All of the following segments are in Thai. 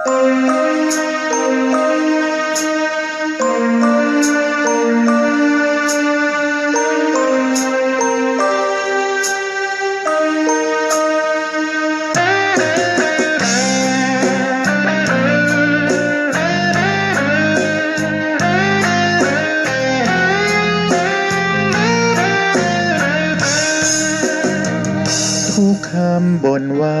ทุกคำบ่นว่า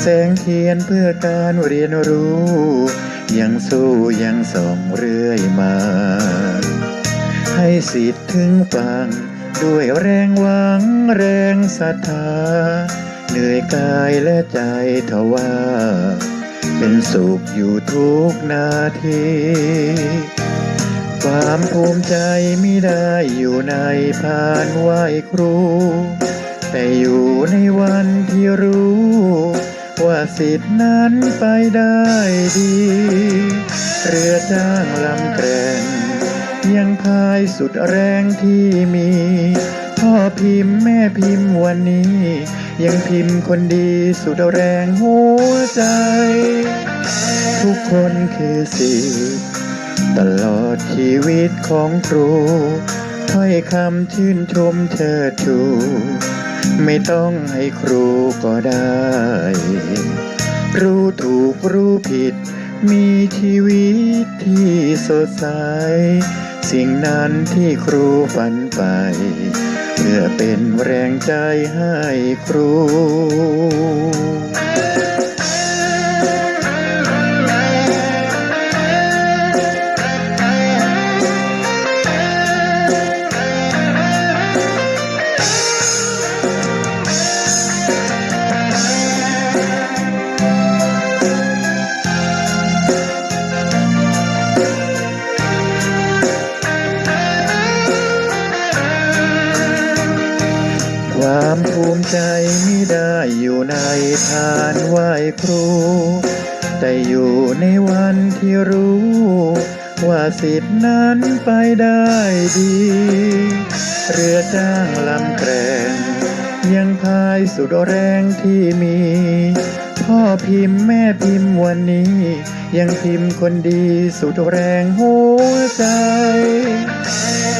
แสงเทียนเพื่อการเรียนรู้ ยังสู้ยังส่องเรื่อยมา ให้สิทธิ์ถึงฟัง ด้วยแรงหวังแรงศรัทธา เหนื่อยกายและใจทว่า เป็นสุขอยู่ทุกนาที ความภูมิใจไม่ได้อยู่ในพานไหวครูแต่อยู่ในวันที่รู้ ว่าสิทธินั้นไปได้ดี เรือจ้างลำแกรงยังพายสุดแรงที่มี พ่อพิมพ์แม่พิมพ์วันนี้ ยังพิมพ์คนดีสุดแรงหัวใจ ทุกคนคือสิทธิตลอดชีวิตของครูถ้อยคำชื่นชมเชิดชู ไม่ต้องให้ครูก็ได้ รู้ถูกรู้ผิด มีชีวิตที่สดใส สิ่งนั้นที่ครูฝันไป เพื่อเป็นแรงใจให้ครู ความภูมิใจไม่ได้อยู่ในทานไหว้ครู แต่อยู่ในวันที่รู้ ว่าสิทธินั้นไปได้ดี เรือจ้างลำแกร่งยังพายสุดแรงที่มี พ่อพิมพ์แม่พิมพ์วันนี้ ยังพิมพ์คนดีสุดแรงหัวใจ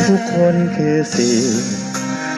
ทุกคนคือสิ่ง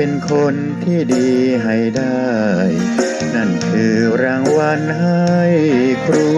เป็นคนที่ดีให้ได้ นั่นคือรางวัลให้ครู